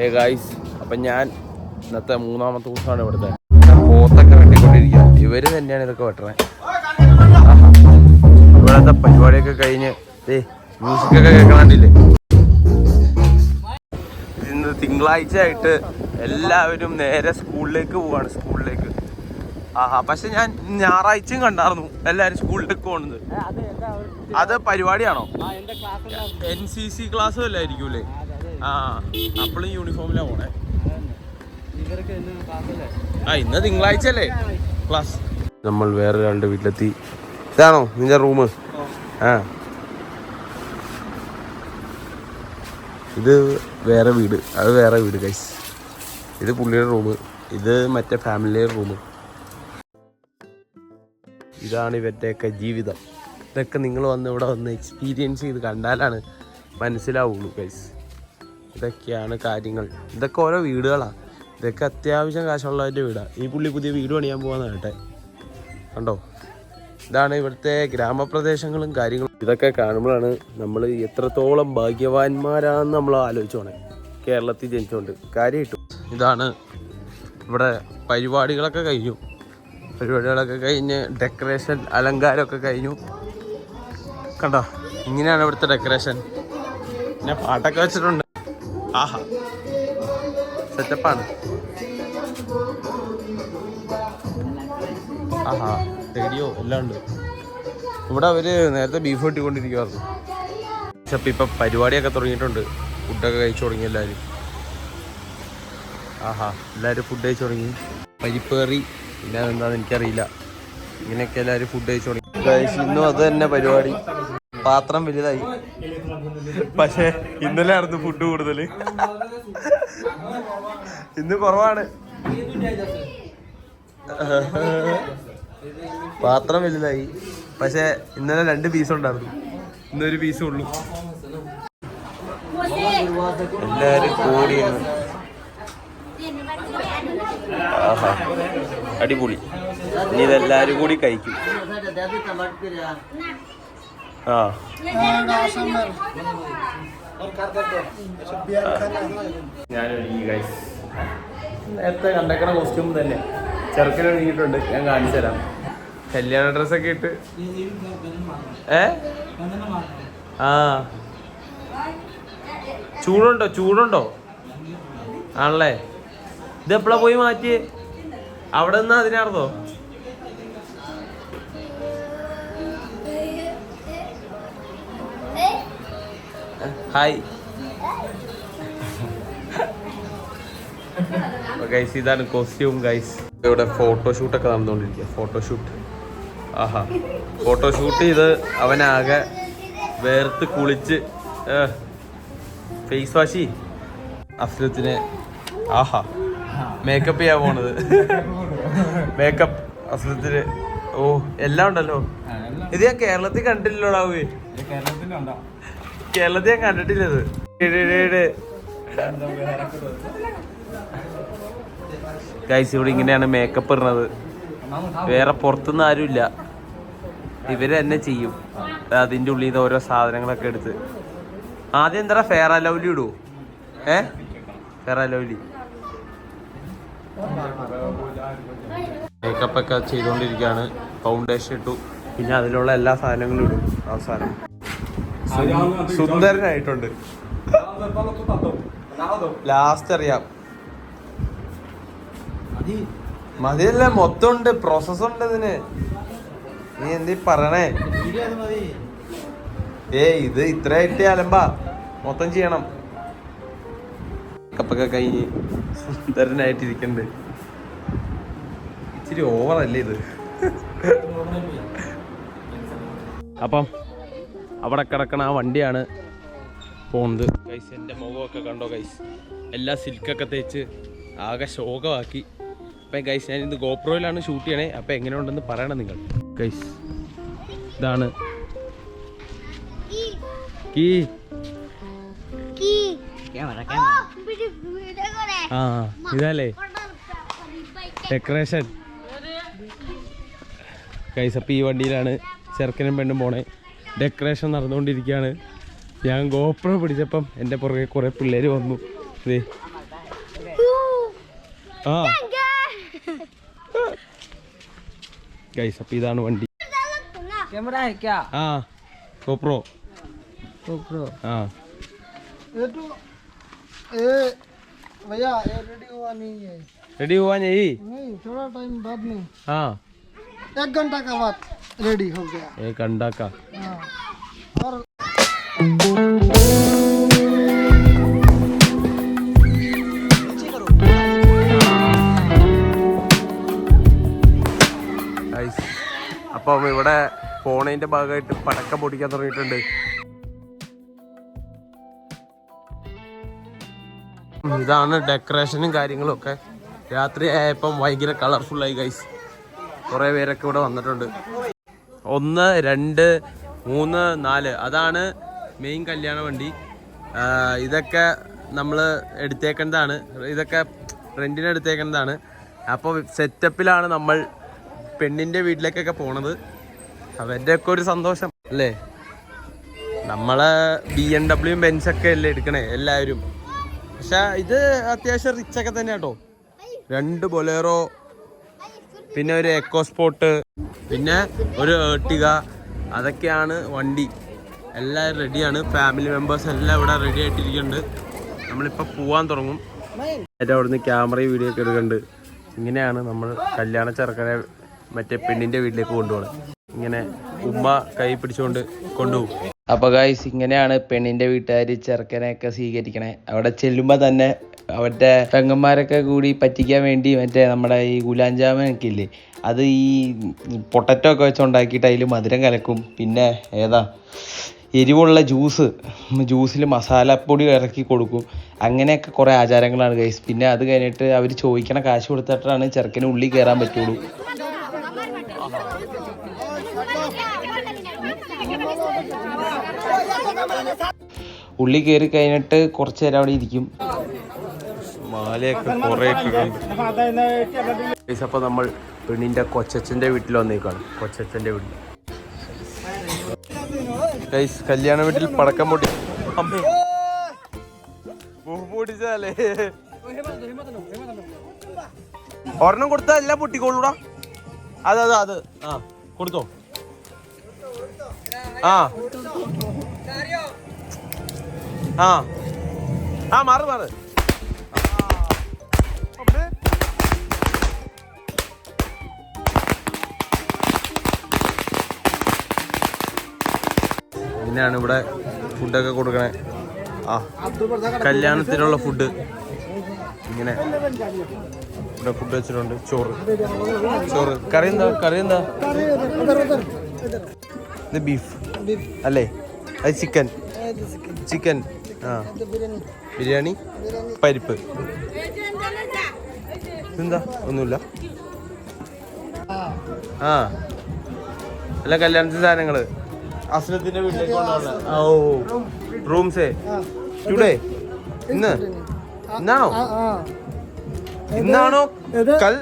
ഏ ഗായ്സ് അപ്പം ഞാൻ ഇന്നത്തെ മൂന്നാമത്തെ ദിവസമാണ് ഇവിടുത്തെ. പോത്തൊക്കെ വെട്ടിക്കൊണ്ടിരിക്കുക ഇവർ തന്നെയാണ് ഇതൊക്കെ വെട്ടണേ. ഇവിടുത്തെ പരിപാടിയൊക്കെ കഴിഞ്ഞ് ഏ മ്യൂസിക്കൊക്കെ കേൾക്കണില്ലേ ഇന്ന് തിങ്കളാഴ്ച ആയിട്ട് എല്ലാവരും നേരെ സ്കൂളിലേക്ക് പോവാണ് സ്കൂളിലേക്ക്. ആഹാ പക്ഷെ ഞാൻ ഞായറാഴ്ചയും കണ്ടായിരുന്നു എല്ലാവരും സ്കൂളിലേക്ക് പോകുന്നത് അത് പരിപാടിയാണോ? എൻ സി സി ക്ലാസ് വല്ലായിരിക്കൂലേ ആ അപ്പോഴും യൂണിഫോമിലാ പോണേ. ആ ഇന്ന് തിങ്കളാഴ്ച അല്ലേ ക്ലാസ് നമ്മൾ വേറെ രണ്ട് വീട്ടിലെത്തി. ഇതാണോ നിന്റെ റൂം ആ. ഇത് വേറെ വീട്. അത് വേറെ വീട് ഗൈസ് ഇത് പുള്ളിയുടെ റൂം ഇത് മറ്റേ ഫാമിലിയുടെ റൂം ഇതാണ് ഇവരുടെയൊക്കെ ജീവിതം. ഇതൊക്കെ നിങ്ങൾ വന്ന് ഇവിടെ വന്ന് എക്സ്പീരിയൻസ് ചെയ്ത് കണ്ടാലാണ് മനസ്സിലാവുള്ളൂ ഗൈസ് ഇതൊക്കെയാണ് കാര്യങ്ങൾ. ഇതൊക്കെ ഓരോ വീടുകളാണ് ഇതൊക്കെ അത്യാവശ്യം കാശുള്ളവരുടെ വീടാണ് ഈ പുള്ളി പുതിയ വീട് പണിയാൻ പോകാന്ന് കേട്ടെ കണ്ടോ? ഇതാണ് ഇവിടുത്തെ ഗ്രാമപ്രദേശങ്ങളും കാര്യങ്ങളും. ഇതൊക്കെ കാണുമ്പോഴാണ് നമ്മൾ എത്രത്തോളം ഭാഗ്യവാന്മാരാണെന്ന് നമ്മൾ ആലോചിച്ചോണേ കേരളത്തിൽ ജനിച്ചുകൊണ്ട് കാര്യമായിട്ടു ഇതാണ് ഇവിടെ പരിപാടികളൊക്കെ കഴിഞ്ഞു. പരിപാടികളൊക്കെ കഴിഞ്ഞ് ഡെക്കറേഷൻ അലങ്കാരമൊക്കെ കഴിഞ്ഞു. കണ്ടോ? ഇങ്ങനെയാണ് ഇവിടുത്തെ ഡെക്കറേഷൻ പിന്നെ പാട്ടൊക്കെ വെച്ചിട്ടുണ്ട്. ആഹാ. സെറ്റപ്പാണ്. ആഹാ റേഡിയോ എല്ലാം ഉണ്ട്. ഇവിടെ അവർ നേരത്തെ ബീഫ് കിട്ടിക്കൊണ്ടിരിക്കുവായിരുന്നു പക്ഷെ ഇപ്പം ഇപ്പം പരിപാടിയൊക്കെ തുടങ്ങിയിട്ടുണ്ട്. ഫുഡൊക്കെ കഴിച്ചു തുടങ്ങി എല്ലാവരും. ആഹാ എല്ലാവരും ഫുഡ് കഴിച്ചു തുടങ്ങി. പരിപ്പ് കറി പിന്നെ അതെന്താന്ന് എനിക്കറിയില്ല. ഇങ്ങനെയൊക്കെ എല്ലാവരും ഫുഡ് കഴിച്ചു തുടങ്ങി. ഇന്നും അത് തന്നെ പരിപാടി. പാത്രം വലുതായി. പക്ഷേ ഇന്നലെ ആയിരുന്നു ഫുഡ് കൂടുതൽ ഇന്ന് കുറവാണ്. പാത്രം വലുതായി. പക്ഷെ ഇന്നലെ രണ്ട് പീസ് ഉണ്ടായിരുന്നു. ഇന്നൊരു പീസ് ഉള്ളൂ. എല്ലാരും കൂടി ആഹാ അടിപൊളി. ഇനി ഇതെല്ലാരും കൂടി കഴിക്കും. ഞാനൊരുങ്ങി ഗൈസ് നേരത്തെ കണ്ടേക്കണ കോസ്റ്റ്യൂം തന്നെ. ചെറുക്കൻ ഒരുങ്ങിയിട്ടുണ്ട്. ഞാൻ കാണിച്ചു തരാം. കല്യാണ ഡ്രസ്സൊക്കെ ഇട്ട്. ഏ? ആ. ചൂടുണ്ടോ? ചൂടുണ്ടോ? ആണല്ലേ? ഇത് എപ്പോഴാ പോയി മാറ്റി അവിടെ നിന്ന് അതിനാർന്നോ? ഹായ്. ഗൈസ് ഇതാണ് കോസ്റ്റ്യൂം ഗൈസ് ഇവിടെ ഫോട്ടോഷൂട്ടൊക്കെ നടന്നുകൊണ്ടിരിക്കുക. ഫോട്ടോഷൂട്ട് ആഹാ. ഫോട്ടോഷൂട്ട് ചെയ്ത് അവനാകെ വേർത്ത് കുളിച്ച് ഫേസ് വാഷി അഫ്ലത്തിനെ ആഹാ. മേക്കപ്പ് ചെയ്യാൻ പോണത്. മേക്കപ്പ് അഫ്സലത്തിന് ഓ എല്ലാം ഉണ്ടല്ലോ. ഇത് ഞാൻ കേരളത്തിൽ കണ്ടില്ലല്ലോടാവേ കേരളത്തിൽ ഞാൻ കണ്ടിട്ടില്ല ഇത്. ഗൈസ് ഇവിടെ ഇങ്ങനെയാണ് മേക്കപ്പ് ഇടുന്നത്. വേറെ പുറത്തുനിന്ന് ആരുമില്ല. ഇവർ തന്നെ ചെയ്യും. അതിന്റെ ഉള്ളിൽ നിന്ന് ഓരോ സാധനങ്ങളൊക്കെ എടുത്ത്. ആദ്യം എന്താ ഫെയർ അലൗലി ഇടൂ? ഏ? ഫെയർ അലൗലി മേക്കപ്പ് ഒക്കെ ചെയ്തുകൊണ്ടിരിക്കുകയാണ്. ഫൗണ്ടേഷൻ ഇട്ടു. പിന്നെ അതിലുള്ള എല്ലാ സാധനങ്ങളും ഇടും. അവസാനം സുന്ദരനായിട്ടുണ്ട്. ലാസ്റ്റ് അറിയാം. മതിയല്ല മൊത്തം ഉണ്ട് പ്രോസസ് ഉണ്ട് ഇതിന്. നീ എന്തീ പറയണേ? ഏ ഇത് ഇത്ര ആയിട്ട് അലമ്പാ. മൊത്തം ചെയ്യണം. കപ്പൊക്കെ കഴിഞ്ഞ് സുന്ദരനായിട്ടിരിക്കണ്ട്. ഇച്ചിരി ഓവറല്ലേ ഇത്? അപ്പം അവിടെ കിടക്കണ ആ വണ്ടിയാണ് പോകുന്നത് ഗൈസ് എന്റെ മുഖമൊക്കെ കണ്ടോ ഗൈസ് എല്ലാ സിൽക്കൊക്കെ തേച്ച് ആകെ ശോകമാക്കി. അപ്പം ഗൈസ് ഞാൻ ഇന്ന് ഗോപ്രോയിലാണ് ഷൂട്ട് ചെയ്യണേ. അപ്പം എങ്ങനെയുണ്ടെന്ന് പറയണം നിങ്ങൾ. ഗൈസ് ഇതാണ്. കീ. ആ ഇതല്ലേ ഡെക്കറേഷൻ ഗൈസ് അപ്പം ഈ വണ്ടിയിലാണ് ചെറുക്കനും പെണ്ണും പോണേ. ഡെക്കറേഷൻ നടന്നുകൊണ്ടിരിക്കുകയാണ് ഞാൻ ഗോപ്രോ പിടിച്ചപ്പം എൻ്റെ പുറകെ കുറേ പിള്ളേർ വന്നു ദേ ആ ഗൈസ് അപ്പൊ ഇതാണ് വണ്ടി कैमरा है क्या ആ ഗോപ്രോ GoPro ആ ये तो ये भैया ये रेडी हुआ नहीं है റെഡി പോവാൻ ചെയ്യ് नहीं थोड़ा टाइम बाद में ആ एक घंटा का बाद रेडी हो गया ഏ കണ്ടാക്കാം हाँ और ഗൈസ് അപ്പം ഇവിടെ പോണതിന്റെ ഭാഗമായിട്ട് പടക്കം പൊടിക്കാൻ തുടങ്ങിയിട്ടുണ്ട് ഇതാണ് ഡെക്കറേഷനും കാര്യങ്ങളും ഒക്കെ രാത്രി ആയപ്പം ഭയങ്കര കളർഫുൾ ആയി ഗൈസ് കുറേ പേരൊക്കെ ഇവിടെ വന്നിട്ടുണ്ട് ഒന്ന് രണ്ട് മൂന്ന് നാല്. അതാണ് മെയിൻ കല്യാണ വണ്ടി. ഇതൊക്കെ നമ്മൾ എടുത്തേക്കുന്നതാണ്. ഇതൊക്കെ റെന്റിന് എടുത്തേക്കുന്നതാണ്. അപ്പോൾ സെറ്റപ്പിലാണ് നമ്മൾ പെണ്ണിന്റെ വീട്ടിലേക്കൊക്കെ പോണത്. അവരുടെ ഒക്കെ ഒരു സന്തോഷം അല്ലേ? നമ്മളെ ബി എം ഡബ്ല്യു ബെൻസൊക്കെ അല്ലേ എടുക്കണേ എല്ലാവരും. പക്ഷെ ഇത് അത്യാവശ്യം റിച്ചൊക്കെ തന്നെ കേട്ടോ രണ്ട് ബൊലേറോ പിന്നെ ഒരു എക്കോ സ്പോട്ട് പിന്നെ ഒരു ഏർട്ടിക അതൊക്കെയാണ് വണ്ടി. എല്ലാം റെഡിയാണ് ഫാമിലി മെമ്പേഴ്സ് എല്ലാം ഇവിടെ റെഡി ആയിട്ടിരിക്കുന്നുണ്ട്. നമ്മളിപ്പോൾ പോവാൻ തുടങ്ങും. ഏറ്റവും അവിടുന്ന് ക്യാമറയും വീഡിയോ ഒക്കെ എടുക്കുന്നുണ്ട്. ഇങ്ങനെയാണ് നമ്മൾ കല്യാണ ചെറുക്കനെ മറ്റേ പെണ്ണിന്റെ വീട്ടിലേക്ക് കൊണ്ടുപോകണം ഇങ്ങനെ ഉമ്മ കൈ പിടിച്ചുകൊണ്ട് കൊണ്ടുപോകും. അപ്പൊ ഗായ്സ് ഇങ്ങനെയാണ് പെണ്ണിന്റെ വീട്ടുകാർ ചെറുക്കനെയൊക്കെ സ്വീകരിക്കണേ. അവിടെ ചെല്ലുമ്പോൾ തന്നെ അവരുടെ പെങ്ങന്മാരൊക്കെ കൂടി പറ്റിക്കാൻ വേണ്ടി മറ്റേ നമ്മുടെ ഈ ഗുലാം ഇല്ലേ അത് ഈ പൊട്ടറ്റോ ഒക്കെ വെച്ചുണ്ടാക്കിയിട്ട് അതിൽ മധുരം കലക്കും. പിന്നെ ഏതാ എരിവുള്ള ജ്യൂസ് ജ്യൂസിൽ മസാലപ്പൊടി ഇറക്കി കൊടുക്കും. അങ്ങനെയൊക്കെ കുറേ ആചാരങ്ങളാണ് ഗൈസ് പിന്നെ അത് കഴിഞ്ഞിട്ട് അവർ ചോദിക്കണ കാശ് കൊടുത്തിട്ടാണ് ചെറുക്കന് ഉള്ളിൽ കയറാൻ പറ്റുള്ളൂ. ഉള്ളി കയറി കഴിഞ്ഞിട്ട് കുറച്ച് നേരം അവിടെ ഇരിക്കും. നമ്മൾ പെണ്ണിന്റെ കൊച്ചച്ഛന്റെ വീട്ടിൽ വന്നേക്കാണ്. കൊച്ചച്ഛന്റെ വീട്ടിൽ. ഗൈസ് കല്യാണ വീട്ടിൽ പടക്കം പൊട്ടി. പൊട്ടിച്ചതല്ലേ? ഒരെണ്ണം കൊടുത്താൽ എല്ലാം പൊട്ടിക്കോളൂടാ. അത് അത് അത്. ആ കൊടുത്തോ. ആ. ആ. ആ മാറ് മാറ്. പിന്നെയാണ് ഇവിടെ ഫുഡൊക്കെ കൊടുക്കണേ. ആ കല്യാണത്തിനുള്ള ഫുഡ്. ഇങ്ങനെ ഇവിടെ ഫുഡ് വെച്ചിട്ടുണ്ട്. ചോറ്. ചോറ്. കറി എന്താ? കറി എന്താ? ഇത് ബീഫ്. അല്ലേ? അത് ചിക്കൻ. ചിക്കൻ. ആ. ബിരിയാണി പരിപ്പ്. എന്താ ഒന്നുമില്ല. ആ. അല്ല കല്യാണത്തിന് സാധനങ്ങൾ അസ്ലത്തിന്റെ വീട്ടിലേക്ക് ഓ റൂംസേ. ടുഡേ ഇന്ന്? ഇന്നാണോ? ഇന്നാണോ? കൽ?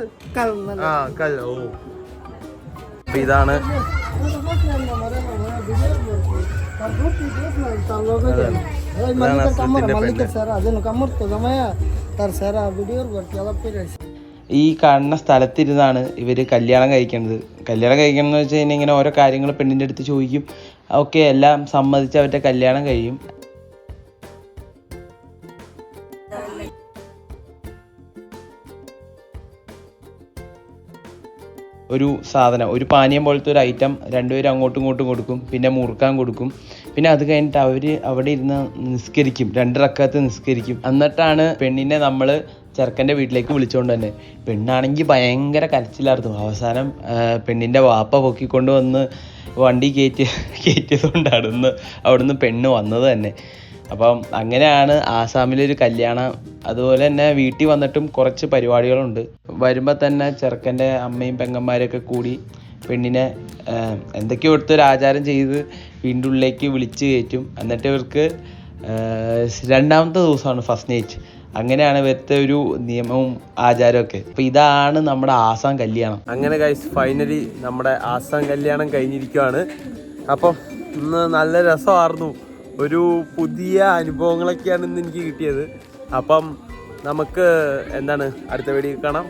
ആ കൽ. ഓ ഇതാണ് ഈ കാണുന്ന സ്ഥലത്തിരുന്നാണ് ഇവർ കല്യാണം കഴിക്കുന്നത്. കല്യാണം കഴിക്കണം എന്ന് വെച്ച് കഴിഞ്ഞാൽ ഇങ്ങനെ ഓരോ കാര്യങ്ങൾ പെണ്ണിന്റെ അടുത്ത് ചോദിക്കും. ഒക്കെ എല്ലാം സമ്മതിച്ച് അവരുടെ കല്യാണം കഴിയും. ഒരു സാധനം ഒരു പാനീയം പോലത്തെ ഒരു ഐറ്റം രണ്ടുപേരും അങ്ങോട്ടും ഇങ്ങോട്ടും കൊടുക്കും പിന്നെ മുറുക്കാൻ കൊടുക്കും. പിന്നെ അത് കഴിഞ്ഞിട്ട് അവർ അവിടെ ഇരുന്ന് നിസ്കരിക്കും രണ്ട് റക്കത്ത് നിസ്കരിക്കും. എന്നിട്ടാണ് പെണ്ണിനെ നമ്മൾ ചെറുക്കന്റെ വീട്ടിലേക്ക് വിളിച്ചുകൊണ്ട് തന്നെ പെണ്ണാണെങ്കിൽ ഭയങ്കര കരച്ചിലായിരുന്നു. അവസാനം പെണ്ണിന്റെ വാപ്പ പൊക്കിക്കൊണ്ട് വന്ന് വണ്ടി കയറ്റി കയറ്റിയതുകൊണ്ടാണ് ഇന്ന് അവിടുന്ന് പെണ്ണ് വന്നത് തന്നെ. അപ്പം അങ്ങനെയാണ് ആസാമിലൊരു കല്യാണം. അതുപോലെ തന്നെ വീട്ടിൽ വന്നിട്ടും കുറച്ച് പരിപാടികളുണ്ട്. വരുമ്പോൾ തന്നെ ചെറുക്കന്റെ അമ്മയും പെങ്ങന്മാരൊക്കെ കൂടി പെണ്ണിനെ എന്തൊക്കെയോ എടുത്തൊരു ആചാരം ചെയ്ത് വീണ്ടും ഉള്ളിലേക്ക് വിളിച്ച് കയറ്റും. എന്നിട്ട് ഇവർക്ക് രണ്ടാമത്തെ ദിവസമാണ് ഫസ്റ്റ് നൈറ്റ് അങ്ങനെയാണ് ഇവരുടെ ഒരു നിയമവും ആചാരമൊക്കെ അപ്പൊ ഇതാണ് നമ്മുടെ ആസാം കല്യാണം. അങ്ങനെ ഗൈസ് ഫൈനലി നമ്മുടെ ആസാം കല്യാണം കഴിഞ്ഞിരിക്കുവാണ്. അപ്പം ഇന്ന് നല്ല രസമായിരുന്നു. ഒരു പുതിയ അനുഭവങ്ങളൊക്കെയാണ് ഇന്ന് എനിക്ക് കിട്ടിയത്. അപ്പം നമുക്ക് എന്താണ്? അടുത്ത വീഡിയോ കാണാം.